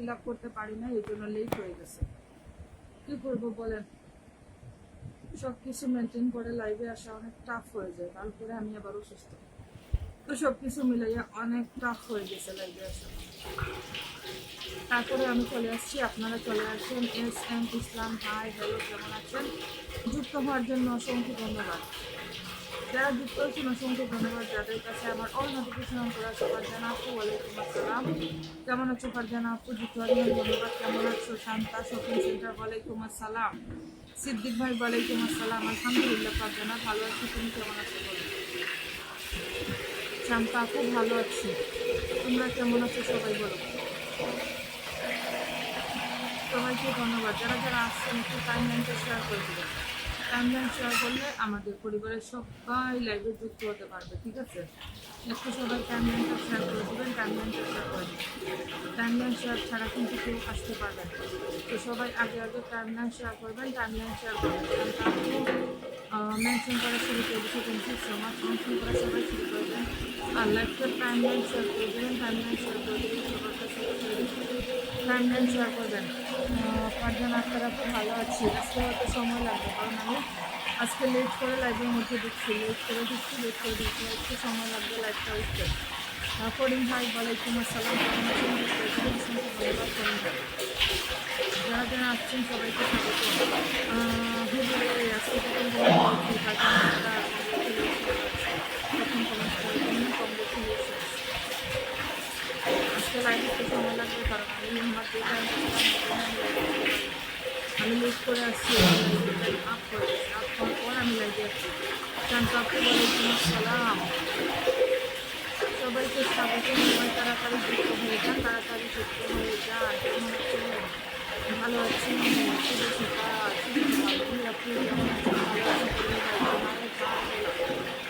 Fill up করতে পারি না, এই জন্য লেট হয়ে গেছে। কি করব বলেন? সব কিছু মেনটেন করে লাইভে আসা অনেক টাফ হয়ে যায়, তারপরে আমি আবার অসুস্থ। তো সব কিছু মিলাইয়া অনেক টাফ হয়ে গেছে লাইভে আসা। তারপরে আমি চলে আসছি, আপনারা চলে আসেন S M Islam hi hello কেমন আছেন? যুক্ত হওয়ার জন্য অসংখ্য ধন্যবাদ। যারা যুক্ত হচ্ছেন অসংখ্য ধন্যবাদ যাদের কাছে আমার অল নোটিফিকেশন করা ফারজানা আপু, ওয়ালাইকুম আসসালাম। কেমন আছো ফারজানা আপু? যুক্ত ধন্যবাদ। কেমন আছো? শান্তা শপিং সেন্টার, ওয়ালাইকুম আসসালাম। সিদ্দিক ভাই, ওয়ালাইকুম আসসালাম। আলহামদুলিল্লাহ, ফারজানা ভালো আছি। তুমি কেমন আছো বলো? শান্তা আপু, ভালো আছি। তোমরা কেমন আছো সবাই বলো? সবাইকে ধন্যবাদ। যারা যারা আসছেন, একটু টাইমলাইনটা শেয়ার করে দেবেন। টাইমলাইন শেয়ার করলে আমাদের পরিবারের সবাই লাইভে যুক্ত হতে পারবে, ঠিক আছে? একটু সবাই টাইমলাইনটা শেয়ার করে দেবেন টাইমলাইনটা শেয়ার করে দেবেন। টাইমলাইন শেয়ার ছাড়া কিন্তু কেউ আসতে পারবে তো সবাই আগে আগে টাইমলাইন শেয়ার করবেন টাইমলাইন শেয়ার করবেন। মেনশন করা শুরু করে দিচ্ছে কিন্তু সমাজ মেনশন করা সবাই শুরু করবেন আর লাইভটা টাইমলাইন শেয়ার করে দেবেন টাইমলাইন শেয়ার করে দেবেন, সবার কাছে টাইমলাইন শেয়ার করবেন? পাঁচজন আক্তার আপু ভালো আছি। আজকে হয়তো সময় লাগবে, কারণ আমি আজকে লেট করে লাইভের মধ্যে দিচ্ছি লেট করে দিচ্ছি লেট করে দিচ্ছি একটু সময় লাগবে লাইভটা উঠতে। করিম ভাই ওয়ালাইকুম আসসালাম কেমন আছেন ধন্যবাদ যারা যারা আসছেন সবাইকে স্বাগত। আজকে আমি আমার আমি লেট করে আসছি আপ আমি লাইভে আসছি আসসালাম সবাইকে স্বাগত সবাই তাড়াতাড়ি যুক্ত হয়ে যান তাড়াতাড়ি যুক্ত হয়ে যান ভালো আছি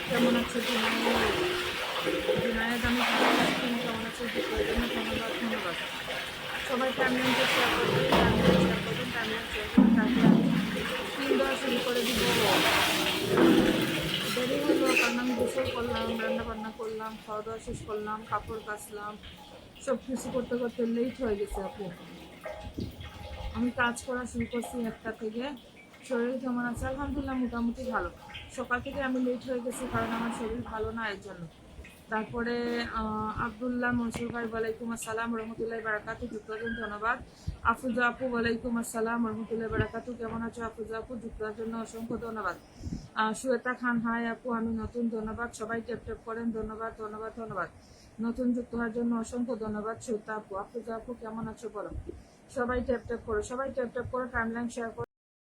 কেমন আছে বিনায়ক আমি ভালো আছি তুমি কেমন আছো যুক্ত হয়ে যান ধন্যবাদ ধন্যবাদ শুরু করে কারণ আমি করলাম খাওয়া শেষ করলাম, কাপড় কাচলাম সব কিছু করতে করতে লেট হয়ে গেছে আমি কাজ করা শুরু করছি একটা থেকে। শরীর আলহামদুলিল্লাহ মোটামুটি ভালো। সকাল থেকে আমি লেট হয়ে গেছি, কারণ আমার শরীর ভালো না, এর জন্য। তারপরে আবদুল্লাহ মনসুর ভাই, ওয়ালাইকুম আসসালাম রহমতুল্লাহ বারাকাতু যুক্তরাজন ধন্যবাদ। আফুজা আপু, ওয়ালাইকুম আসসালাম রহমতুল্লাহ বারাকাতু, কেমন আছো আফুজা আপু? যুক্তরার জন্য অসংখ্য ধন্যবাদ। শ্বেতা খান, হাই আপু, আমি নতুন, ধন্যবাদ। সবাই টেপ টেপ করেন, ধন্যবাদ ধন্যবাদ ধন্যবাদ। নতুন যুক্ত হওয়ার জন্য অসংখ্য ধন্যবাদ, শ্বেতা আপু। আফুজা আপু, কেমন আছো বলো? সবাই টেপ টেপ করো, সবাই টেপ টেপ করো টাইমলাইন শেয়ার করো।